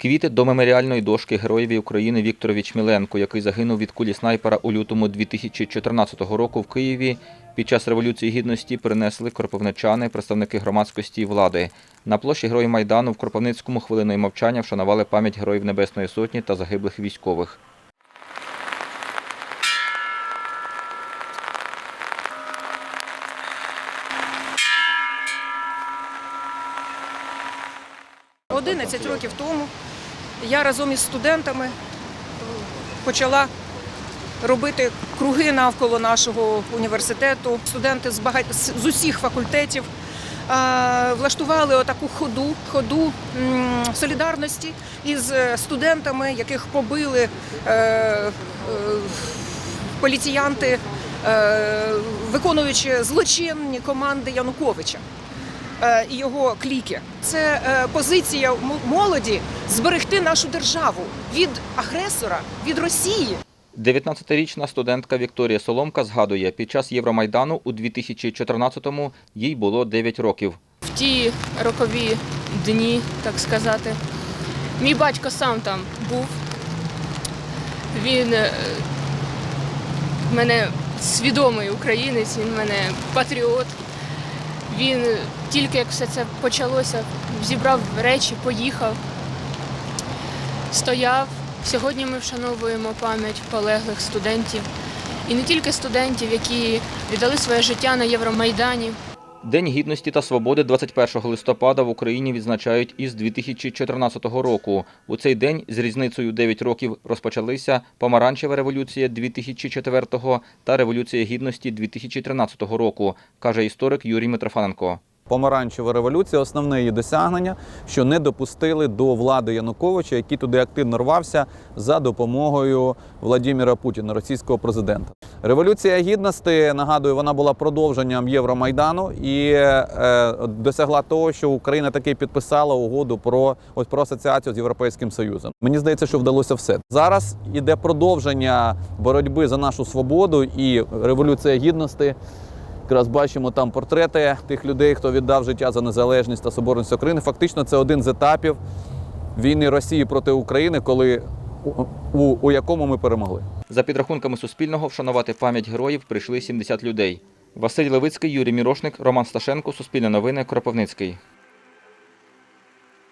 Квіти до меморіальної дошки Героєві України Вікторові Чміленку, який загинув від кулі снайпера у лютому 2014 року в Києві під час Революції Гідності принесли кропивничани, представники громадськості і влади. На площі Героїв Майдану в Кропивницькому хвилиною мовчання вшанували пам'ять Героїв Небесної Сотні та загиблих військових. – 11 років тому я разом із студентами почала робити круги навколо нашого університету. Студенти з, бага- з усіх факультетів влаштували отаку ходу, ходу солідарності із е, студентами, яких побили е, е, поліціянти, виконуючи злочинні команди Януковича і його кліки. Це е, позиція молоді зберегти нашу державу від агресора, від Росії. 19-річна студентка Вікторія Соломка згадує, під час Євромайдану у 2014-му їй було 9 років. в ті рокові дні, так сказати. Мій батько сам там був. Він е, в мене свідомий українець, він мене патріот. Він тільки як все це почалося, зібрав речі, поїхав, стояв. Сьогодні ми вшановуємо пам'ять полеглих студентів. І не тільки студентів, які віддали своє життя на Євромайдані. День гідності та свободи 21 листопада в Україні відзначають із 2014 року. У цей день з різницею 9 років розпочалися Помаранчева революція 2004 та Революція гідності 2013 року, каже історик Юрій Митрофаненко. Помаранчева революція, основне її досягнення, що не допустили до влади Януковича, який туди активно рвався за допомогою Владимира Путіна, російського президента. Революція гідності, нагадую, вона була продовженням Євромайдану і е, досягла того, що Україна таки підписала угоду про ось про асоціацію з Європейським Союзом. Мені здається, що вдалося все. Зараз іде продовження боротьби за нашу свободу і революція гідності. Якраз бачимо там портрети тих людей, хто віддав життя за незалежність та соборність України. Фактично, це один з етапів війни Росії проти України, коли у, у, якому ми перемогли. За підрахунками Суспільного, вшанувати пам'ять героїв прийшли 70 людей. Василь Левицький, Юрій Мірошник, Роман Сташенко, Суспільне новини, Кропивницький.